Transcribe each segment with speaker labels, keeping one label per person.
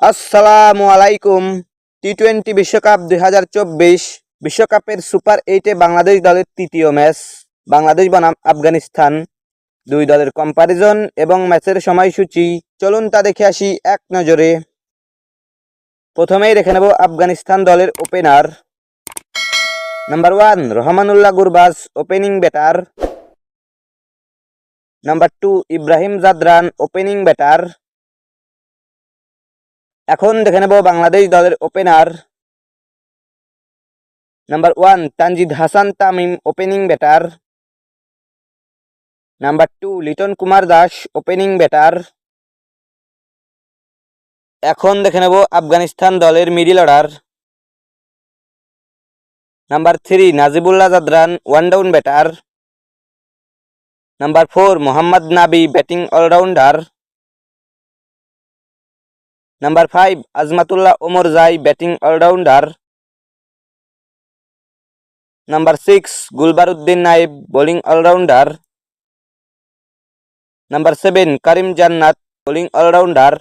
Speaker 1: আসসালামু আলাইকুম। T twenty বিশ্বকাপ দুই হাজার চব্বিশ বিশ্বকাপের সুপার এইটে বাংলাদেশ দলের তৃতীয় ম্যাচ। বাংলাদেশ বনাম আফগানিস্তান। দুই দলের কম্পারিজন এবং ম্যাচের সময়সূচি। চলুন তা দেখে আসি এক নজরে। প্রথমেই দেখে নেব আফগানিস্তান দলের opener number one Rahmanullah Gurbaz opening batter number two Ibrahim Zadran opening batter এখন দেখে নেব বাংলাদেশ দলের opener number one Tanzid Hasan Tamim opening batter number two Liton Kumar Das opening batter এখন দেখে নেব আফগানিস্তান দলের middle order number three Najibullah Zadran one down batter number four Mohammad Nabi batting allrounder number five Azmatullah Omar Zai batting allrounder number six Gulbadin Naib bowling allrounder number seven Karim Janat bowling allrounder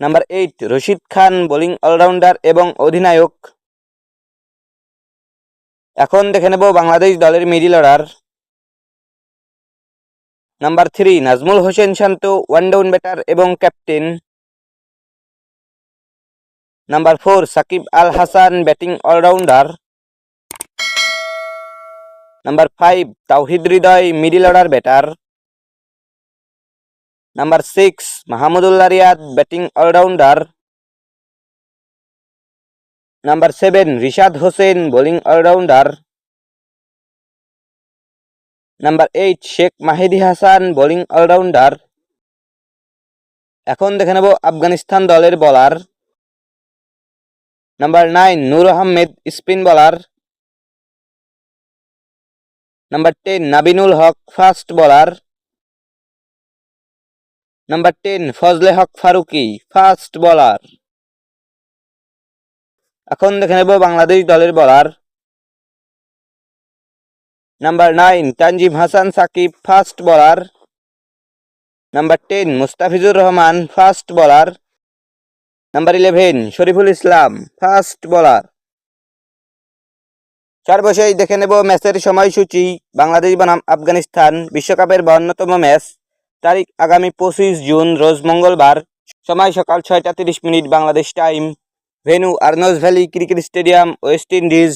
Speaker 1: number eight Rashid Khan bowling allrounder এবং অধিনায়ক। এখন দেখে নেব বাংলাদেশ দলের middle order. Number three Najmul Hossain Shanto one down batter এবং captain number four Shakib Al Hasan batting allrounder number five Towhid Hridoy middle order batter number six Mahmudullah Riyad batting allrounder number seven Rishad Hossain bowling allrounder number eight Sheikh Mahedi Hasan bowling allrounder এখন দেখে নেব আফগানিস্তান দলের bowler number nine Noor Ahmad spin bowler number ten Naveenul Haq fast bowler number ten Fazal Haq Farooqi fast bowler এখন দেখে নেব বাংলাদেশ দলের bowler number nine Tanzim Hasan Sakib fast bowler number ten Mustafizur Rahman fast bowler number eleven Shoriful Islam fast bowler সর্বশেষ দেখে নেব ম্যাচের সময়সূচি। বাংলাদেশ বনাম আফগানিস্তান। বিশ্বকাপের বাহান্নতম ম্যাচ। তারিখ আগামী পঁচিশ জুন, রোজ মঙ্গলবার। সময় সকাল ছয়টা তিরিশ minute Bangladesh time. Venue Arnos Valley cricket stadium, West Indies